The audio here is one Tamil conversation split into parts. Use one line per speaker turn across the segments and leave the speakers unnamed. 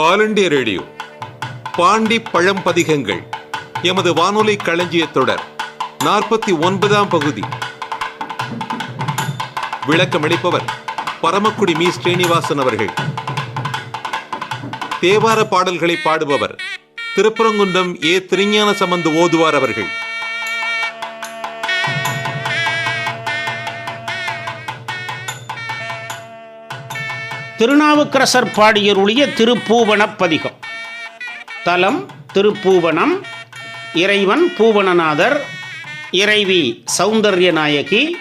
ஆல் இண்டியா ரேடியோ பாண்டி பழம்பதிகங்கள் எமது வானொலி களஞ்சிய தொடர் நாற்பத்தி ஒன்பதாம் பகுதி. விளக்கமளிப்பவர் பரமக்குடி மீ. ஸ்ரீனிவாசன் அவர்கள். தேவார பாடல்களை பாடுபவர் திருப்பரங்குன்றம் ஏ. திருஞான சம்பந்து ஓதுவார் அவர்கள்.
திருநாவுக்கரசர் பாடியருளிய திருப்பூவன பதிகம். தலம் திருப்பூவனம் இறைவன் பூவனநாதர் இறைவி சௌந்தர்ய நாயகி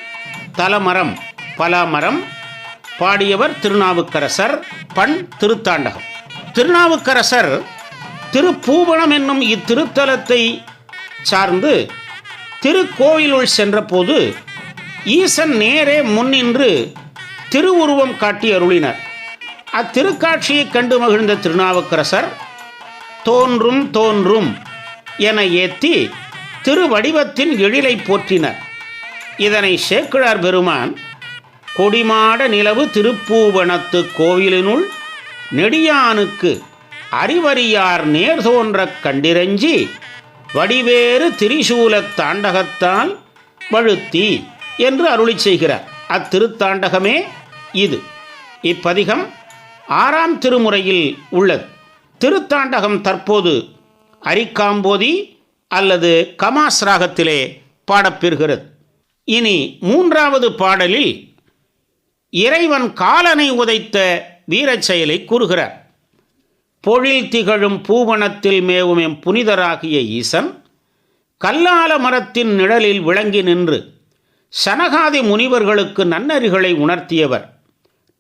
தலமரம் பலாமரம் பாடியவர் திருநாவுக்கரசர் பண் திருத்தாண்டகம். திருநாவுக்கரசர் திருப்பூவனம் என்னும் இத்திருத்தலத்தை சார்ந்து திருக்கோயிலுள் சென்றபோது ஈசன் நேரே முன்னின்று திருவுருவம் காட்டி அருளினர். அத்திருக்காட்சியைக் கண்டு மகிழ்ந்த திருநாவுக்கரசர் தோன்றும் தோன்றும் என ஏத்தி திருவடிவத்தின் எழிலை போற்றினர். இதனை சேக்கிழார் பெருமான் கொடிமாட நிலவு திருப்பூவனத்து கோவிலினுள் நெடியானுக்கு அறிவறியார் நேர் தோன்றக் கண்டிரஞ்சி வடிவேறு திரிசூலத் தாண்டகத்தால் வழுத்தி என்று அருளி செய்கிறார். அத்திருத்தாண்டகமே இது. இப்பதிகம் ஆறாம் திருமுறையில் உள்ளது. திருத்தாண்டகம் தற்போது அரிக்காம்போதி அல்லது கமாஸ் ராகத்திலே பாடப்பெறுகிறது. இனி மூன்றாவது பாடலில் இறைவன் காலனை உதைத்த வீரச் செயலை கூறுகிறார். பொழில் திகழும் பூவனத்தில் மேவும் எம் புனிதராகிய ஈசன் கல்லால மரத்தின் நிழலில் விளங்கி நின்று சனகாதி முனிவர்களுக்கு நன்னறிகளை உணர்த்தியவர்.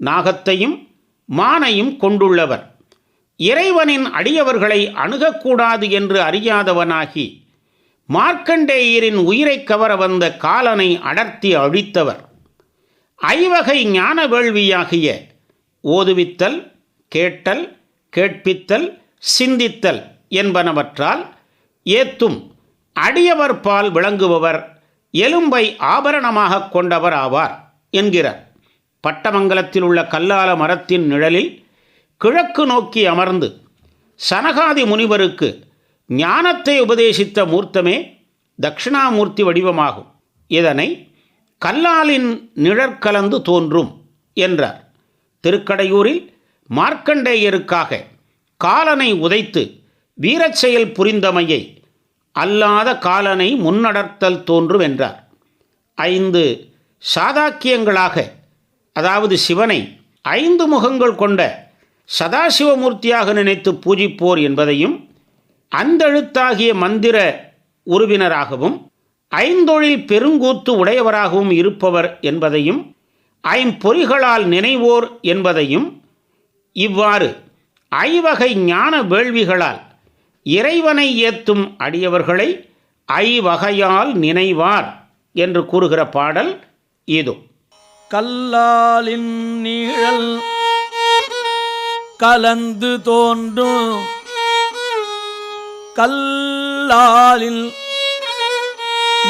நாகத்தையும் மானையும் கொண்டுள்ளவர். இறைவனின் அடியவர்களை அணுகக்கூடாது என்று அறியாதவனாகி மார்க்கண்டேயரின் உயிரை கவர வந்த காலனை அடர்த்தி அழித்தவர். ஐவகை ஞான வேள்வியாகிய ஓதுவித்தல் கேட்டல் கேட்பித்தல் சிந்தித்தல் என்பனவற்றால் ஏத்தும் அடியவர் பால் விளங்குபவர் எலும்பை ஆபரணமாக கொண்டவர் ஆவார் என்கிறார். பட்டமங்கலத்தில் உள்ள கல்லால மரத்தின் நிழலில் கிழக்கு நோக்கி அமர்ந்து சனகாதி முனிவருக்கு ஞானத்தை உபதேசித்த மூர்த்தமே தட்சிணாமூர்த்தி வடிவமாகும். இதனை கல்லாலின் நிழற்கலந்து தோன்றும் என்றார். திருக்கடையூரில் மார்க்கண்டேயருக்காக காலனை உதைத்து வீரச் செயல் புரிந்தமையை அல்லாத காலனை முன்னடர்த்தல் தோன்றும் என்றார். ஐந்து சாதாக்கியங்களாக அதாவது சிவனை ஐந்து முகங்கள் கொண்ட சதாசிவமூர்த்தியாக நினைத்து பூஜிப்போர் என்பதையும் அந்தழுத்தாகிய மந்திர உருவினராகவும் ஐந்தொழில் பெருங்கூத்து உடையவராகவும் இருப்பவர் என்பதையும் ஐம்பொறிகளால் நினைவோர் என்பதையும் இவ்வாறு ஐவகை ஞான வேள்விகளால் இறைவனை ஏத்தும் அடியவர்களை ஐவகையால் நினைவார் என்று கூறுகிற பாடல் இது
கல்லாலின் நீழல் கலந்து தோன்றும். கல்லாலில்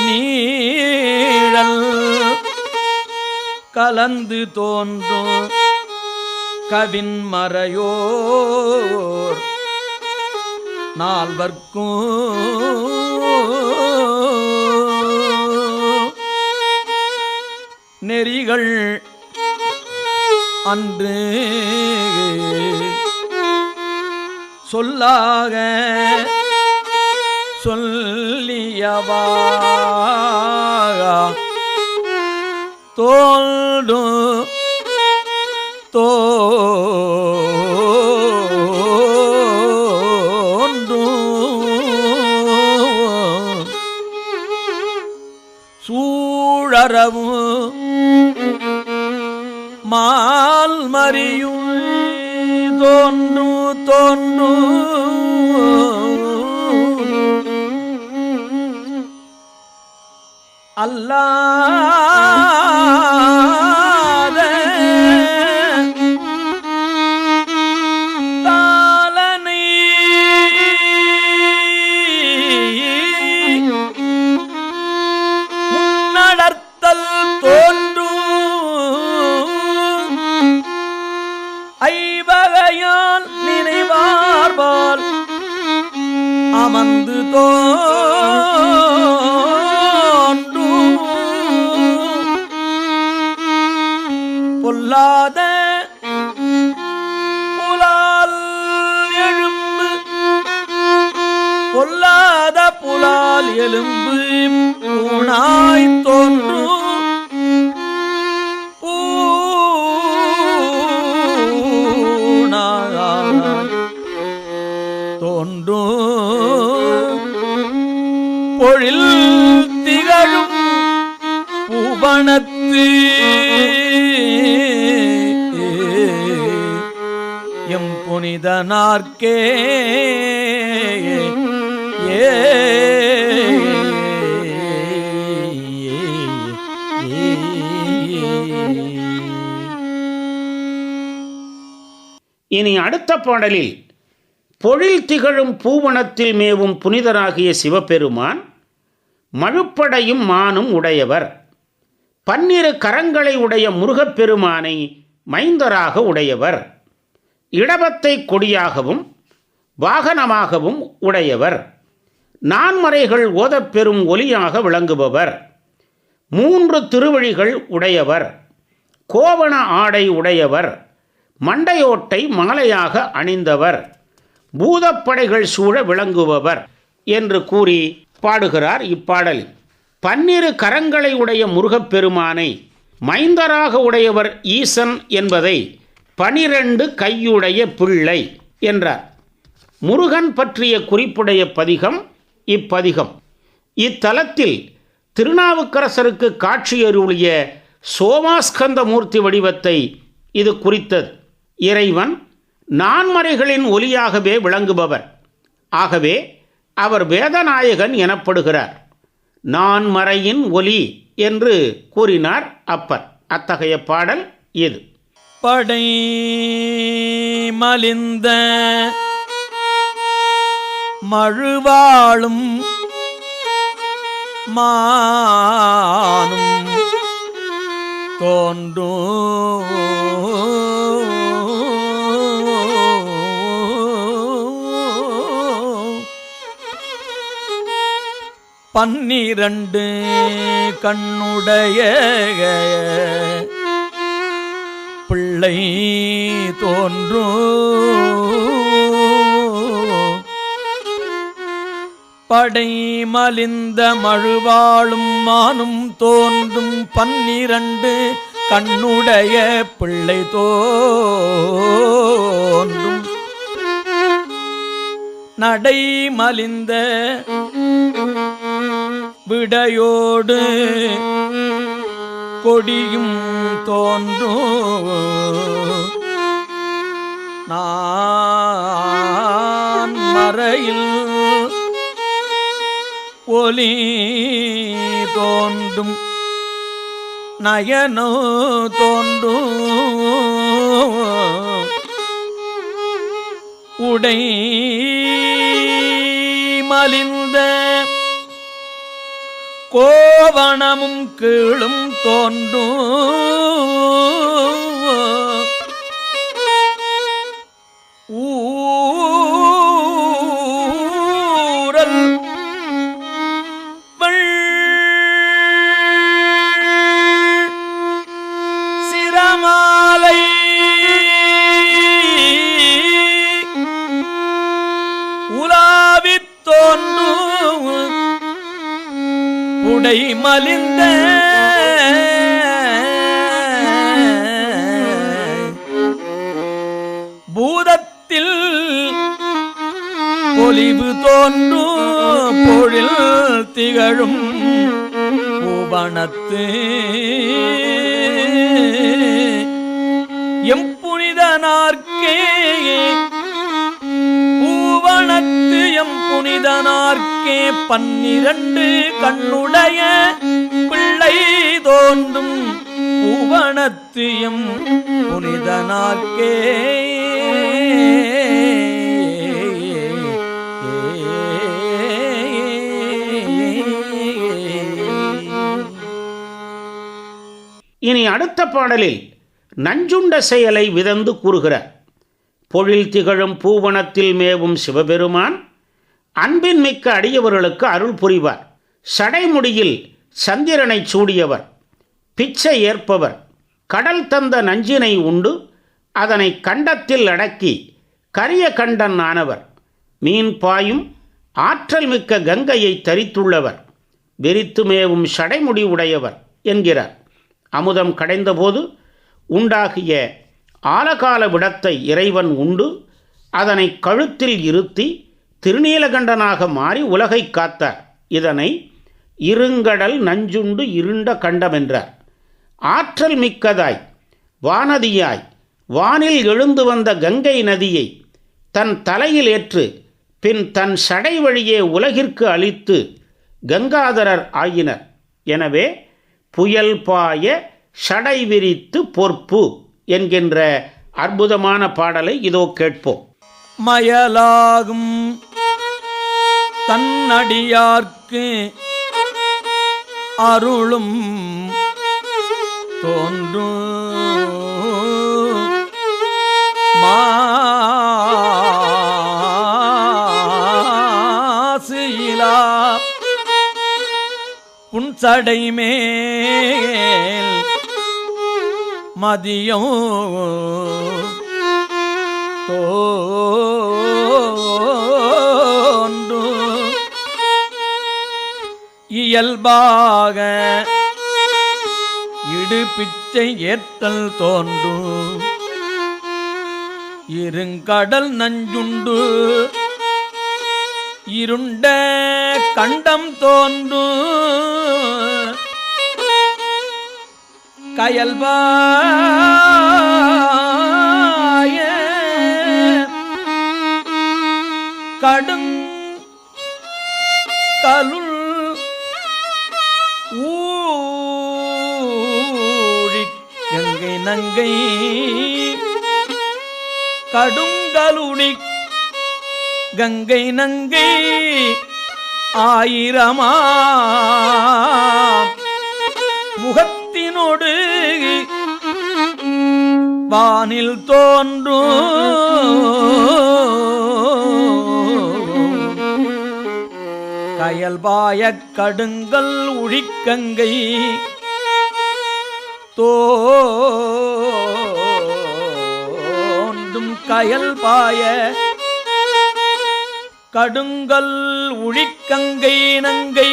நீழல் கலந்து தோன்றும். கவின் மறையோர் நால்வர்க்கும் நெறிகள் அன்று சொல்லாக சொல்லியவா தோல்டு தோன்றும். சூழறவும் மால் மறியும் தோன்று தோன்று அல்லாத பொல்லாத புலால் எழும்பு. பொல்லாத புலால் எலும்பு பூணாய் தோன்றும். எம் புனிதனார்க்கே ஏ.
இனி அடுத்த பாடலில் பொழில் திகழும் பூவனத்தில் மேவும் புனிதராகிய சிவபெருமான் மழுப்படையும் மானும் உடையவர். பன்னிரு கரங்களை உடைய முருகப்பெருமானை மைந்தராக உடையவர். இடபத்தை கொடியாகவும் வாகனமாகவும் உடையவர். நான்மறைகள் ஓதப்பெறும் ஒலியாக விளங்குபவர். மூன்று திருவழிகள் உடையவர். கோவண ஆடை உடையவர். மண்டையோட்டை மாலையாக அணிந்தவர். பூதப்படைகள் சூழ விளங்குபவர் என்று கூறி பாடுகிறார் இப்பாடலில். பன்னிரு கரங்களை உடைய முருகப்பெருமானை மைந்தராக உடையவர் ஈசன் என்பதை பனிரெண்டு கையுடைய பிள்ளை என்றார். முருகன் பற்றிய குறிப்புடைய பதிகம் இப்பதிகம். இத்தலத்தில் திருநாவுக்கரசருக்கு காட்சியருளிய சோமாஸ்கந்த மூர்த்தி வடிவத்தை இது குறித்தது. இறைவன் நான்மறைகளின் ஒலியாகவே விளங்குபவர். ஆகவே அவர் வேதநாயகன் எனப்படுகிறார். நான் மறையின் ஒலி என்று கூறினார் அப்பர். அத்தகைய பாடல் இது.
படை மலிந்த மழுவாளும் மானும் தோன்றும் பன்னிரண்டு கண்ணுடைய பிள்ளை தோன்றும் படை மலிந்த மழுவாளும் மானும் தோன்றும் பன்னிரண்டு கண்ணுடைய பிள்ளை தோன்றும். நடை மலிந்த விடையோடு கொடியும் தோன்றும். நான் மறையில் ஒலி தோன்றும். நயனோ தோன்றும். உடை மலிந்த கோவணமும் கீழும் தோன்றும். உடை மலிந்த பூதத்தில் பொலிவு தோன்றும் பொழில் திகழும் பூவனத்து. எம் புனிதனார்க்கே எம் புனிதனார்க்கே பன்னிரண்டு கண்ணுடைய பிள்ளை தோன்றும் புவனத்து எம் புனிதனார்க்கே.
இனி அடுத்த பாடலில் நஞ்சுண்ட செயலை விதந்து கூறுகிறார். பொழில் திகழும் பூவனத்தில் மேவும் சிவபெருமான் அன்பின் மிக்க அடியவர்களுக்கு அருள் புரிவார். சடைமுடியில் சந்திரனை சூடியவர் பிச்சை ஏற்பவர். கடல் தந்த நஞ்சினை உண்டு அதனை கண்டத்தில் அடக்கி கரிய கண்டன் ஆனவர். மீன் பாயும் ஆற்றல் மிக்க கங்கையை தரித்துள்ளவர். வெறித்து மேவும் சடைமுடி உடையவர் என்கிறார். அமுதம் கடைந்தபோது உண்டாகிய ஆலகால விடத்தை இறைவன் உண்டு. அதனை கழுத்தில் இருத்தி திருநீலகண்டனாக மாறி உலகை காத்தார். இதனை இருங்கடல் நஞ்சுண்டு இருண்ட கண்டமென்றார் ஆற்றல் மிக்கதாய் வானதியாய் வானில் எழுந்து வந்த கங்கை நதியை தன் தலையில் ஏற்று பின் தன் சடை வழியே உலகிற்கு அளித்து கங்காதரர் ஆயினர். எனவே புயல் பாய சடை விரித்து பொற்பு. என்கின்ற அற்புதமான பாடலை இதோ கேட்போம்.
மயலாகும் தன்னடியார்க்கு அருளும் தோன்றும் மாசிலா புன்சடைமே மதியம். தோன்று இயல்பாக இடுபிச்சை ஏற்றல் தோன்றும். இருங்கடல் நஞ்சுண்டு. இருண்ட கண்டம் தோன்றும். கயல்பாய கடும் கலுள் ஊழி கங்கை நங்கை கடுங்கலுடி கங்கை நங்கை ஆயிரமா முகத் வானோடு வானில் தோன்றும். கயல்பாயக் கடுங்கல் உழிக்கங்கை தோண்டும் கயல்பாய கடுங்கல் உழிக்கங்கை நங்கை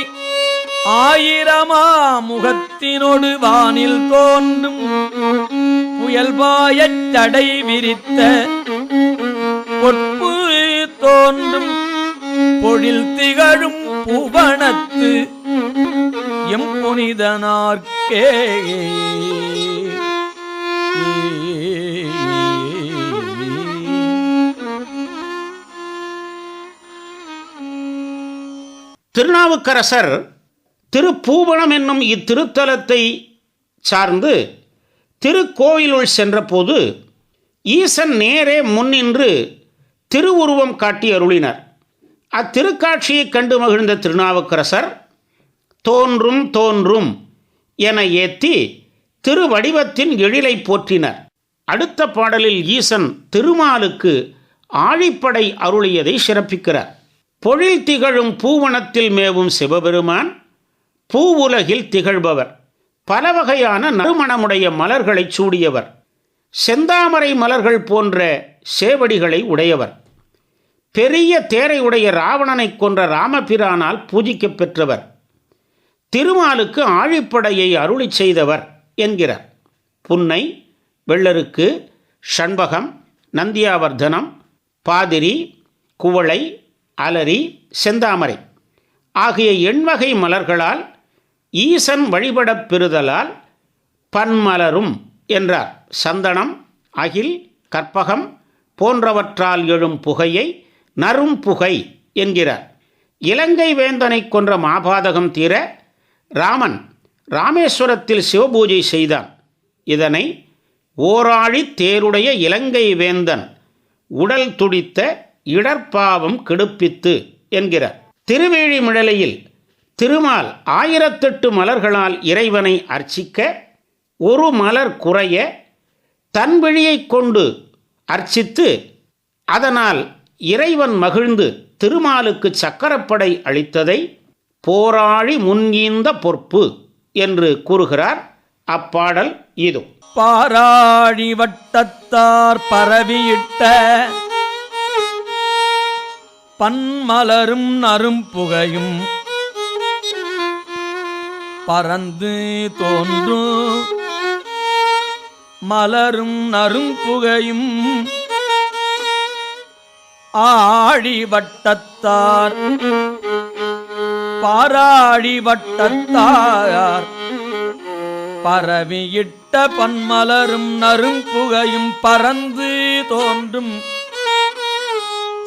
ஆயிரமா முகத்தினொடு வானில் தோன்றும் புயல்பாயச் தடை விரித்த பொற்பு தோன்றும் பொழில் திகழும் புவனத்து எம் புனிதனார்க்கே.
திருநாவுக்கரசர் திருப்பூவனம் என்னும் இத்திருத்தலத்தை சார்ந்து திருக்கோயிலுள் சென்றபோது ஈசன் நேரே முன்னின்று திருவுருவம் காட்டி அருளினர். அத்திருக்காட்சியைக் கண்டு மகிழ்ந்த திருநாவுக்கரசர் தோன்றும் தோன்றும் என ஏத்தி திருவடிவத்தின் எழிலை போற்றினர். அடுத்த பாடலில் ஈசன் திருமாலுக்கு ஆழிப்படை அருளியதை சிறப்பிக்கிறார். பொழில் திகழும் பூவனத்தில் மேவும் சிவபெருமான் பூ உலகில் திகழ்பவர். பல வகையான நறுமணமுடைய மலர்களைச் சூடியவர். செந்தாமரை மலர்கள் போன்ற சேவடிகளை உடையவர். பெரிய தேரை உடைய ராவணனைக் கொன்ற ராமபிரானால் பூஜிக்கப் பெற்றவர். திருமாலுக்கு ஆழிப்படையை அருளிச் செய்தவர் என்கிறார். புன்னை வெள்ளருக்கு ஷண்பகம் நந்தியாவர்தனம் பாதிரி குவளை அலரி செந்தாமரை ஆகிய எண்வகை மலர்களால் ஈசன் வழிபடப் பெறுதலால் பன்மலரும் என்றார். சந்தனம் அகில் கற்பகம் போன்றவற்றால் எழும் புகையை நறும் புகை என்கிறார். இலங்கை வேந்தனை கொன்ற மாபாதகம் தீர ராமன் ராமேஸ்வரத்தில் சிவபூஜை செய்தான். இதனை ஓராழி தேருடைய இலங்கை வேந்தன் உடல் துடித்த இடர்பாவம் கெடுப்பித்து என்கிறார். திருவேழிமிழலையில் திருமால் ஆயிரத்தெட்டு மலர்களால் இறைவனை அர்ச்சிக்க ஒரு மலர் குறைய தன் விழியைக் கொண்டு அர்ச்சித்து அதனால் இறைவன் மகிழ்ந்து திருமாலுக்கு சக்கரப்படை அளித்ததை போராழி முன்கீந்த பொறுப்பு என்று கூறுகிறார் அப்பாடல் இது.
பாராழி வட்டத்தார் பரவியிட்ட பன்மலரும் நறும்புகையும் பறந்து தோன்றும். மலரும் நறும்புகையும் ஆழி வட்டத்தார். பாராழி வட்டத்தார். பரவியிட்ட பன்மலரும் நறும்புகையும் பறந்து தோன்றும்.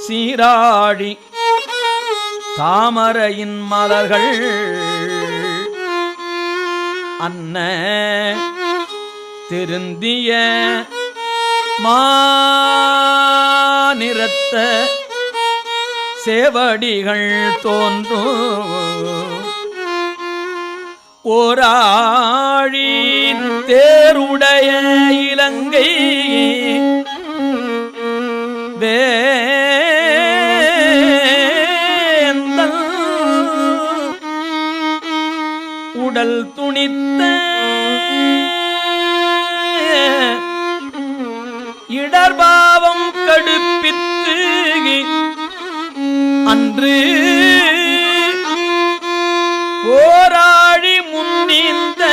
சீராழி தாமரையின் மலர்கள் அன்ன. திருந்திய மாநிறத்த சேவடிகள் தோன்றும் ஓராழி தேருடைய இலங்கை வே உடல் துணித்த இடர்பாவம் கடுப்பித்து அன்று போராழி முன்னிந்த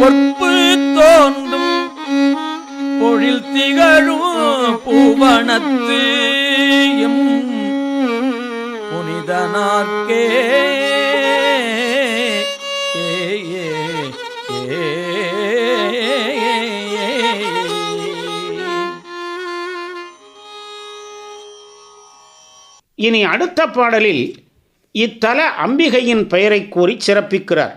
பொற்பு தோன்றும் பொழில் திகழும் பூவனத்து எம் புனிதனார்க்கே.
இனி அடுத்த பாடலில் இத்தல அம்பிகையின் பெயரை கூறி சிறப்பிக்கிறார்.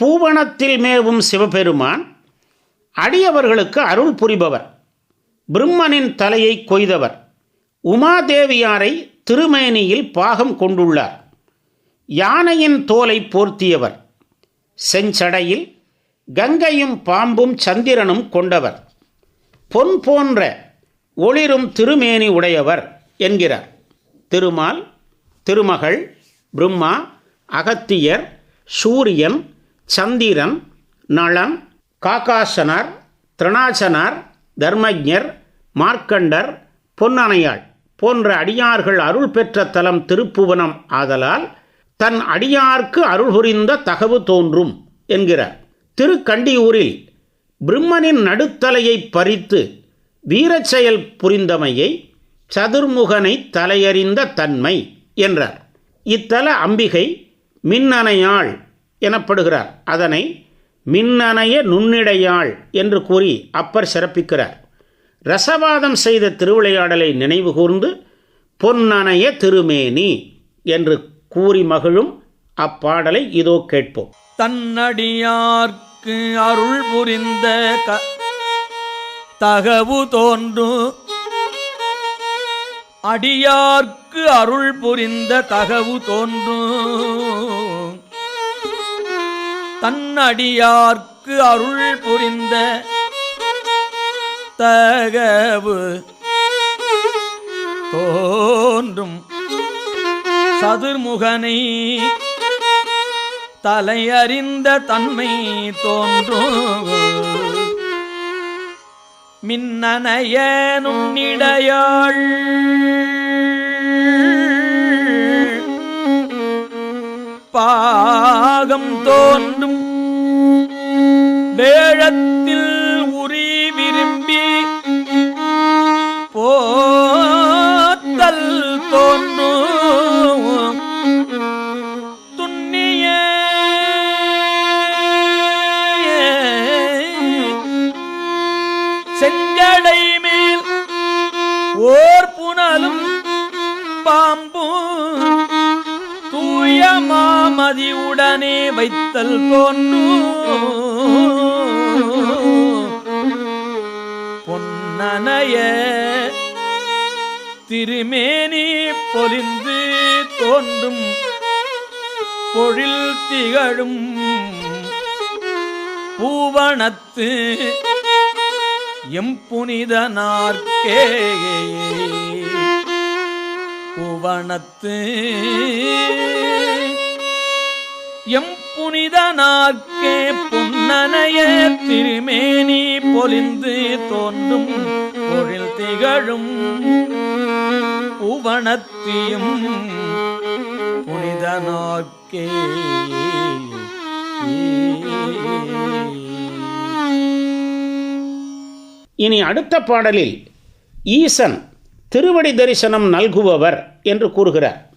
பூவனத்தில் மேவும் சிவபெருமான் அடியவர்களுக்கு அருள் புரிபவர் பிரம்மனின் தலையை கொய்தவர் உமாதேவியாரை திருமேனியில் பாகம் கொண்டுள்ளார் யானையின் தோலை போர்த்தியவர் செஞ்சடையில் கங்கையும் பாம்பும் சந்திரனும் கொண்டவர் பொன் போன்ற ஒளிரும் திருமேனி உடையவர் என்கிறார். திருமால் திருமகள் பிரம்மா அகத்தியர் சூரியன் சந்திரன் நளன் காகாசனார் திரணாசனார் தர்மஜர் மார்க்கண்டர் பொன்னணையாள் போன்ற அடியார்கள் அருள் பெற்ற தலம் திருப்புவனம் ஆதலால் தன் அடியார்க்கு அருள் புரிந்த தகவு தோன்றும் என்கிறார். திருக்கண்டியூரில் பிரம்மனின் நடுத்தலையை பறித்து வீரச்செயல் புரிந்தமையை சதுர்முகனை தலையறிந்த தன்மை என்றார். இத்தல அம்பிகை மின்னணையாள் எனப்படுகிறார். அதனை மின்னணைய நுண்ணிடையாள் என்று கூறி அப்பர் சிறப்பிக்கிறார். ரசவாதம் செய்த திருவிளையாடலை நினைவு கூர்ந்து பொன்னணைய திருமேனி என்று கூறி மகிழும் அப்பாடலை இதோ கேட்போம்.
தன்னடியார்க்கு அருள் புரிந்த தகவு தோன்றும் அடியார்க்கு அருள் புரிந்த தகவு தோன்றும் தன்னடியார்க்கு அருள் புரிந்த தகவு தோன்றும். சதுர்முகனை தலையறிந்த தன்மை தோன்றும். மின்னனையனும் நிடையாள் பாகம் தோன்றும் வேழத்தில் உரி விரும்பி போத்தல் தோன்றும். மாமதியுடனே வைத்தல் தோன்றும் பொன்னனைய திருமேனி பொலிந்து தோன்றும் பொழில் திகழும் பூவனத்து எம் புனிதனார்க்கே பூவனத்து எம் புனிதனார்க்கே புன்னனைய திருமேனி பொலிந்து தோன்றும் பொழில் திகழும் பூவனத்தியும் புனிதனார்க்கே
இனி அடுத்த பாடலில் ஈசன் திருவடி தரிசனம் நல்குபவர் என்று கூறுகிறார்.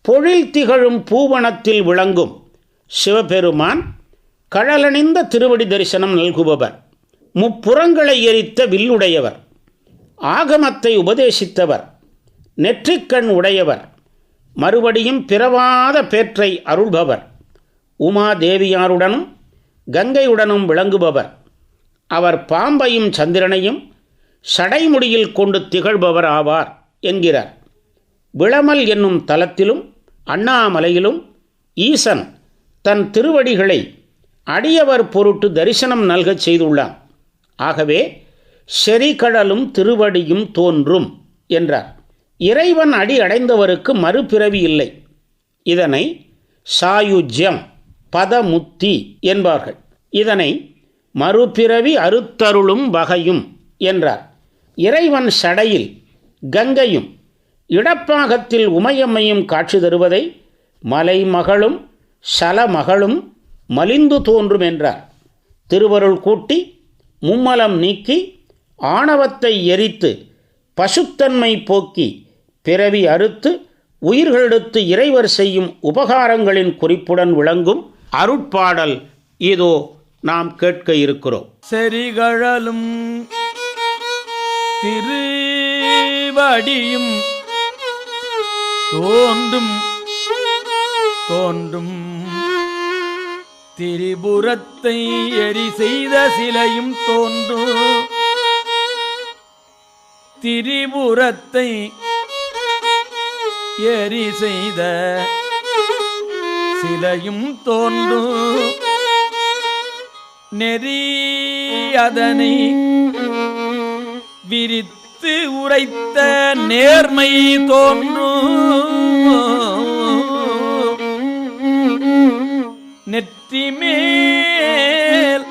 பொழில் திகழும் பூவனத்தில் விளங்கும் சிவபெருமான் கழலணிந்த திருவடி தரிசனம் நல்குபவர். முப்புறங்களை எரித்த வில்லுடையவர். ஆகமத்தை உபதேசித்தவர். நெற்றிக்கண் உடையவர். மறுபடியும் பிறவாத பேற்றை அருள்பவர். உமாதேவியாருடனும் கங்கையுடனும் விளங்குபவர். அவர் பாம்பையும் சந்திரனையும் சடைமுடியில் கொண்டு திகழ்பவர் ஆவார் என்கிறார். விளமல் என்னும் தலத்திலும் அண்ணாமலையிலும் ஈசன் தன் திருவடிகளை அடியவர் பொருட்டு தரிசனம் நல்கச் செய்துள்ளான். ஆகவே செறிகடலும் திருவடியும் தோன்றும் என்றார். இறைவன் அடி அடைந்தவருக்கு மறுபிறவி இல்லை. இதனை சாயுஜ்யம் பதமுத்தி என்பார்கள். இதனை மறுபிறவி அறுத்தருளும் வகையும் என்றார். இறைவன் சடையில் கங்கையும் இடப்பாகத்தில் உமையம்மையும் காட்சி தருவதை மலைமகளும் சலமகளும் மலிந்து தோன்றும் என்றார் திருவருள் கூட்டி மும்மலம் நீக்கி ஆணவத்தை எரித்து பசுத்தன்மை போக்கி பிறவி அறுத்து உயிர்களெடுத்து இறைவர் செய்யும் உபகாரங்களின் குறிப்புடன் விளங்கும் அருட்பாடல் இதோ நாம் கேட்க இருக்கிறோம்.
செறிகழலும் திருவடியும் தோன்றும் தோன்றும். திரிபுரத்தை எரி செய்த சிலையும் தோன்றும் திரிபுரத்தை எரி செய்த சிலையும் தோன்றும் நெறி அதனை விரித்து உரைத்த நேர்மை தோன்றும் நெற்றி மேல்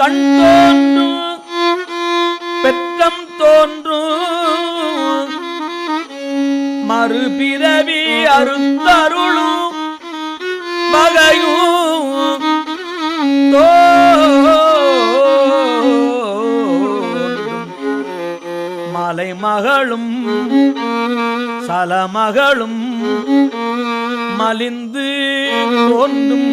கண் தோன்றும் பெற்றம் தோன்றும் மறுபிறவி அருந்தருளும் பகையும் மலை மகளும் சலமகளும் மலிந்து தோன்றும்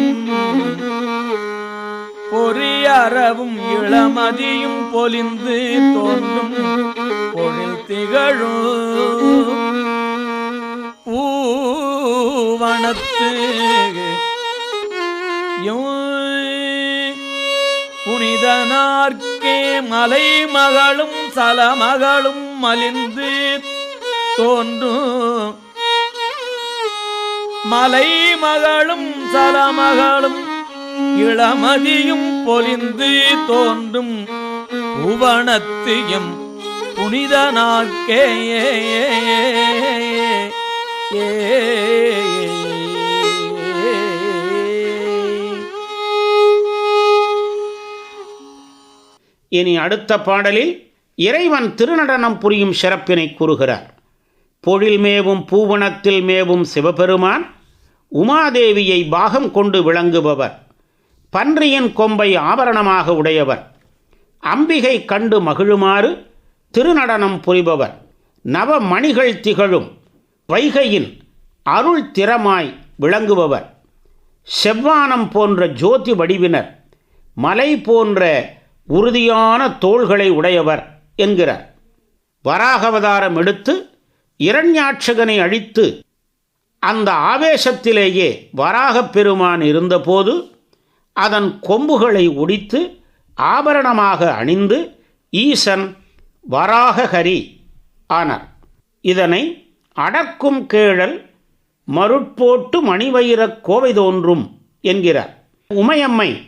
பொறியறவும் இளமதியும் பொலிந்து தோன்றும் பொழில் திகழும் பூவனத்து புனிதனார்க்கே மலை மகளும் சலமகளும் மலிந்து தோன்றும் மலை மகளும் சலமகளும் இளமதியும் பொலிந்து தோன்றும் புவனத்தியம் புனிதனார்க்கே
இனி அடுத்த பாடலில் இறைவன் திருநடனம் புரியும் சிறப்பினை கூறுகிறார். பொழில் மேவும் பூவனத்தில் மேவும் சிவபெருமான் உமாதேவியை பாகம் கொண்டு விளங்குபவர். பன்றியின் கொம்பை ஆபரணமாக உடையவர். அம்பிகை கண்டு மகிழுமாறு திருநடனம் புரிபவர். நவமணிகள் திகழும் வைகையின் அருள் திறமாய் விளங்குபவர். செவ்வானம் போன்ற ஜோதி வடிவினர் மலை போன்ற உறுதியான தோள்களை உடையவர் என்கிறார். வராகவதாரம் எடுத்து இரண்யாட்சகனை அழித்து அந்த ஆவேசத்திலேயே வராகப் பெருமான் இருந்தபோது அதன் கொம்புகளை ஒடித்து ஆபரணமாக அணிந்து ஈசன் வராகஹரி ஆனார். இதனை அடக்கும் கேழல் மருட்போட்டு மணிவயிரக் கோவை தோன்றும் என்கிறார். உமையம்மை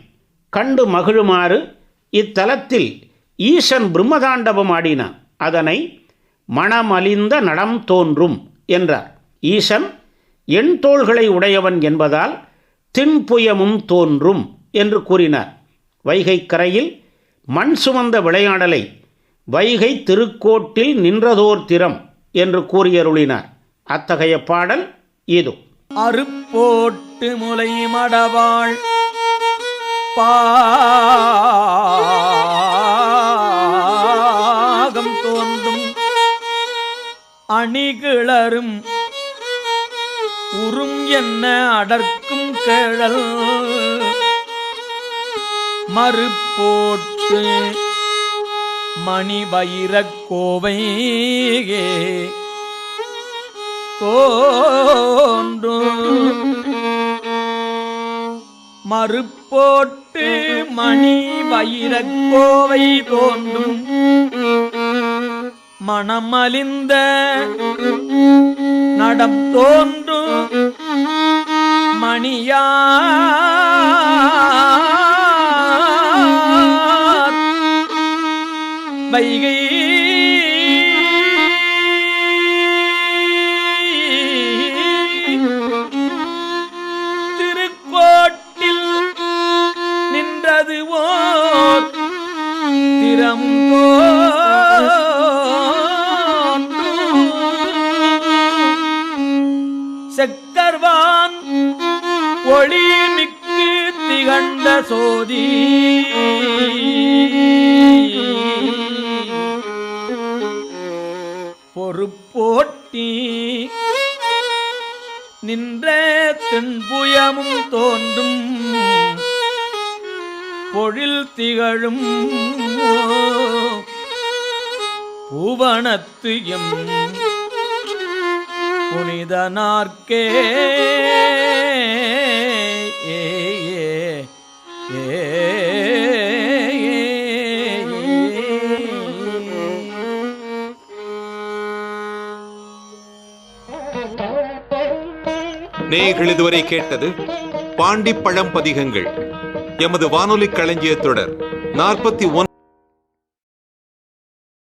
கண்டு மகிழுமாறு இத்தலத்தில் ஈசன் பிரம்மதாண்டவம் ஆடினான். அதனை மணமலிந்த நடம் தோன்றும் என்றார். ஈசன் எண் தோள்களை உடையவன் என்பதால் தின்புயமும் தோன்றும் என்று கூறினார். வைகை கரையில் மண் சுமந்த விளையாடலை வைகை திருக்கோட்டில் நின்றதோர் திறம் என்று கூறியருளினார். அத்தகைய பாடல் இது.
அருப்போட்டு முலை மடவாள் பா அணிகிளரும் உறும் என்ன அடர்க்கும் கேழல் மறுப்போட்டு மணி வைரக் கோவை தோன்றும். மறுப்போட்டு மணி வைரக் கோவை தோன்றும். மணமலிந்த நடம் தோன்றும் மணியா. வைகை கண்ட சோதி. பொறுப்போட்டி. நின்ற தென்புயமும் தோன்றும். பொழில் திகழும். பூவனத்து எம் புனிதனார்க்கே. ஏ, ஏ,
நேயர்கள் இதுவரை கேட்டது பாண்டி பழம்பதிகங்கள் எமது வானொலி களஞ்சிய தொடர் நாற்பத்தி